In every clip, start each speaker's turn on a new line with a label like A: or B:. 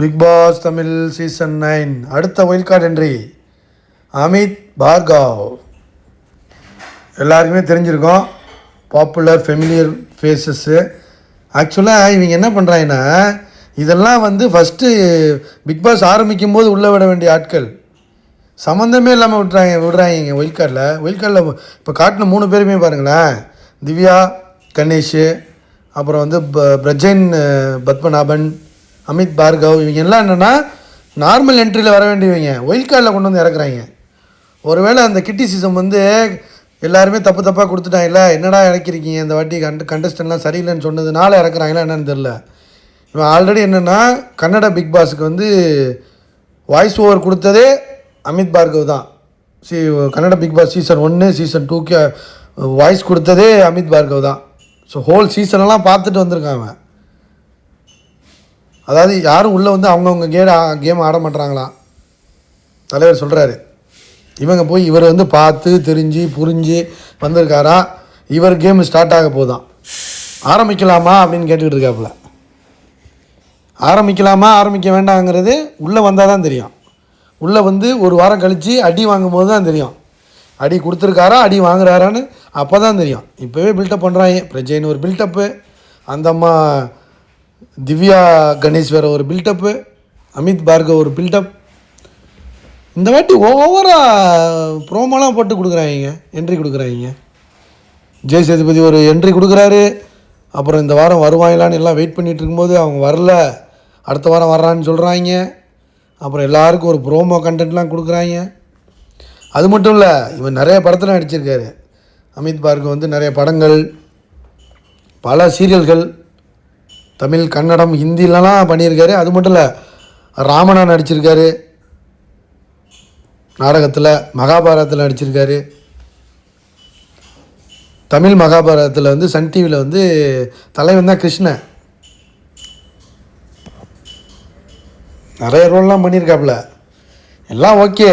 A: Bigg Boss Tamil season nine அடுத்த wild card entry Amit Bhargav எல்லாருக்குமே தெரிஞ்சிருக்கோம். Popular familiar faces ஆக்சுவலாக இவங்க என்ன பண்ணுறாங்கன்னா இதெல்லாம் வந்து ஃபஸ்ட்டு பிக் பாஸ் ஆரம்பிக்கும் போது உள்ளே விட வேண்டிய ஆட்கள். சம்மந்தமே இல்லாமல் விட்றாங்க விடுறாங்க ஒயில் கார்டில் ஒயில் கார்டில் இப்போ காட்டின மூணு பேருமே பாருங்களேன். திவ்யா கணேஷ் அப்புறம் வந்து ப பிரஜன் பத்மநாபன் அமித் பார்கவ் இவங்க எல்லாம் என்னென்னா நார்மல் என்ட்ரியில் வர வேண்டியவங்க. ஒயில் கார்டில் கொண்டு வந்து இறக்குறாங்க. ஒருவேளை அந்த கிட்டி சீசன் வந்து எல்லாருமே தப்பு தப்பாக கொடுத்துட்டாங்கல்ல என்னடா இறக்கிருக்கீங்க? இந்த வாட்டி கண்ட கண்டஸ்டன்ட்லாம் சரியில்லைன்னு சொன்னதுனால இறக்குறாங்களா என்னன்னு தெரில இவன் ஆல்ரெடி என்னென்னா கன்னட பிக் பாஸுக்கு வந்து வாய்ஸ் ஓவர் கொடுத்ததே அமித் பார்கவ் தான். சி கன்னட பிக் பாஸ் சீசன் ஒன்று சீசன் டூக்கு வாய்ஸ் கொடுத்ததே அமித் பார்கவ் தான். ஸோ ஹோல் சீசனெல்லாம் பார்த்துட்டு வந்திருக்கான் அவன். அதாவது யாரும் உள்ளே வந்து அவங்கவுங்க கேம் கேம் ஆட மாட்டுறாங்களாம் தலைவர் சொல்கிறாரு இவங்க போய் இவர் வந்து பார்த்து தெரிஞ்சு புரிஞ்சு வந்திருக்காரா? இவர் கேம் ஸ்டார்ட் ஆக போதான் ஆரம்பிக்கலாமா அப்படின்னு கேட்டுக்கிட்டு இருக்காப்புல. ஆரம்பிக்கலாமா ஆரம்பிக்க வேண்டாங்கிறது உள்ளே வந்தால் தான் தெரியும். உள்ளே வந்து ஒரு வாரம் கழித்து அடி வாங்கும்போது தான் தெரியும். அடி கொடுத்துருக்காரா அடி வாங்குறாரான்னு அப்போ தான் தெரியும். இப்போவே பில்டப் பண்ணுறாங்க பிரஜைன்னு ஒரு பில்டப்பு அந்த அம்மா திவ்யா கணேஷ் வேறு ஒரு பில்டப்பு அமித் பார்கவ் ஒரு பில்டப் இந்த வாட்டி ஓவராக ப்ரோமோலாம் போட்டு கொடுக்குறாங்க என்ட்ரி கொடுக்குறாங்க. ஜெய் சேதுபதி ஒரு என்ட்ரி கொடுக்குறாரு. அப்புறம் இந்த வாரம் வருவாங்களான்னு எல்லாம் வெயிட் பண்ணிகிட்டு இருக்கும்போது அவங்க வரல. அடுத்த வாரம் வர்றான்னு சொல்கிறாங்க அப்புறம் எல்லாருக்கும் ஒரு ப்ரோமோ கண்டென்ட்லாம் கொடுக்குறாங்க. அது மட்டும் இல்லை இவன் நிறைய படத்தில் நடிச்சிருக்காரு. அமித் பார்க்கு வந்து நிறைய படங்கள் பல சீரியல்கள் தமிழ் கன்னடம் ஹிந்திலலாம் பண்ணியிருக்காரு. அது மட்டும் இல்லை ராமனா நடிச்சிருக்காரு. நாடகத்தில் மகாபாரதத்தில் நடிச்சிருக்காரு. தமிழ் மகாபாரதத்தில் வந்து சன் டிவியில் வந்து தலைவன் தான் கிருஷ்ணன் நிறைய ரோல்லாம் பண்ணியிருக்காப்புல. எல்லாம் ஓகே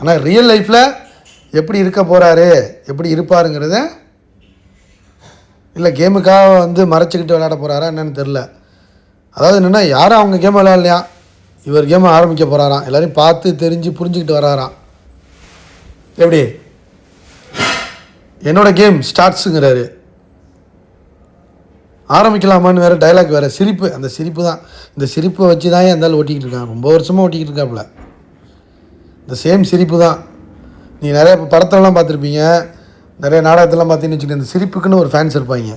A: ஆனால் ரியல் லைஃப்பில் எப்படி இருக்க போகிறாரு எப்படி இருப்பாருங்கிறத இல்லை கேமுக்காக வந்து மறைச்சிக்கிட்டு விளையாட போகிறாரா என்னன்னு தெரில அதாவது என்னென்னா யாரும் அவங்க கேம் விளையாடலையா? இவர் கேம் ஆரம்பிக்க போகிறாராம் எல்லோரையும் பார்த்து தெரிஞ்சு புரிஞ்சுக்கிட்டு வராராம் எப்படி? என்னோட கேம் ஸ்டார்ட்ஸுங்கிறாரு. ஆரம்பிக்கலாமான்னு வேறு டைலாக் வேறு. சிரிப்பு. அந்த சிரிப்பு தான். இந்த சிரிப்பை வச்சு தான் அந்த ஆள் ஓட்டிக்கிட்டு இருக்கான் ரொம்ப வருஷமாக ஓட்டிக்கிட்டு இருக்காப்புல. இந்த சேம் சிரிப்பு தான். நீ நிறைய படத்தெல்லாம் பார்த்துருப்பீங்க. நிறைய நாடகத்தெல்லாம் பார்த்தீங்கன்னு வச்சுக்கோங்க இந்த சிரிப்புக்குன்னு ஒரு ஃபேன்ஸ் இருப்பாங்க.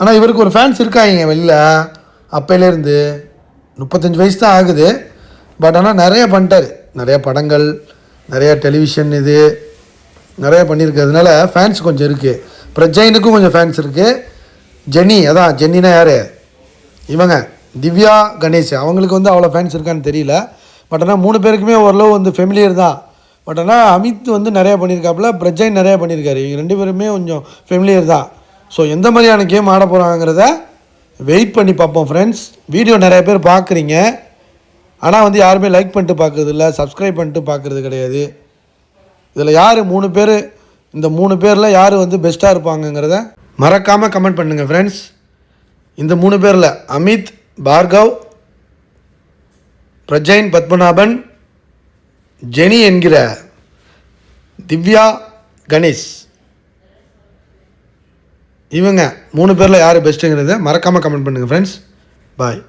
A: ஆனால் இவருக்கு ஒரு ஃபேன்ஸ் இருக்காங்க வெளில அப்போலேருந்து முப்பத்தஞ்சு வயசு தான் ஆகுது. பட் ஆனால் நிறைய பண்ணிட்டார். நிறைய படங்கள் நிறைய டெலிவிஷன் இது நிறைய பண்ணியிருக்கிறதுனால ஃபேன்ஸ் கொஞ்சம் இருக்குது பிரஜைனுக்கும் கொஞ்சம் ஃபேன்ஸ் இருக்குது ஜெனி அதான் ஜென்னினா யார்? இவங்க திவ்யா கணேஷ். அவங்களுக்கு வந்து அவ்வளோ ஃபேன்ஸ் இருக்கான்னு தெரியல. பட் ஆனால் மூணு பேருக்குமே ஓரளவு வந்து ஃபெமிலியர் தான். பட் ஆனால் அமித் வந்து நிறையா பண்ணியிருக்காப்புல பிரஜைன் நிறையா பண்ணியிருக்காரு இவங்க ரெண்டு பேருமே கொஞ்சம் ஃபெமிலியர் தான். ஸோ எந்த மாதிரியான கேம் ஆட போகிறாங்கிறத வெயிட் பண்ணி பார்ப்போம் ஃப்ரெண்ட்ஸ் வீடியோ நிறைய பேர் பார்க்குறீங்க. ஆனால் வந்து யாருமே லைக் பண்ணிட்டு பார்க்குறது இல்லை சப்ஸ்கிரைப் பண்ணிட்டு பார்க்குறது கிடையாது. இதில் யார் மூணு பேர் இந்த மூணு பேரில் யார் வந்து பெஸ்ட்டாக இருப்பாங்கங்கிறத மறக்காமல் கமெண்ட் பண்ணுங்கள் ஃப்ரெண்ட்ஸ் இந்த மூணு பேரில் அமித் பார்கவ் பிரஜைன் பத்மநாபன் ஜெனி என்கிற திவ்யா கணேஷ். இவங்க மூணு பேரில் யார் பெஸ்ட்டுங்கிறத மறக்காமல் கமெண்ட் பண்ணுங்கள் ஃப்ரெண்ட்ஸ் பாய்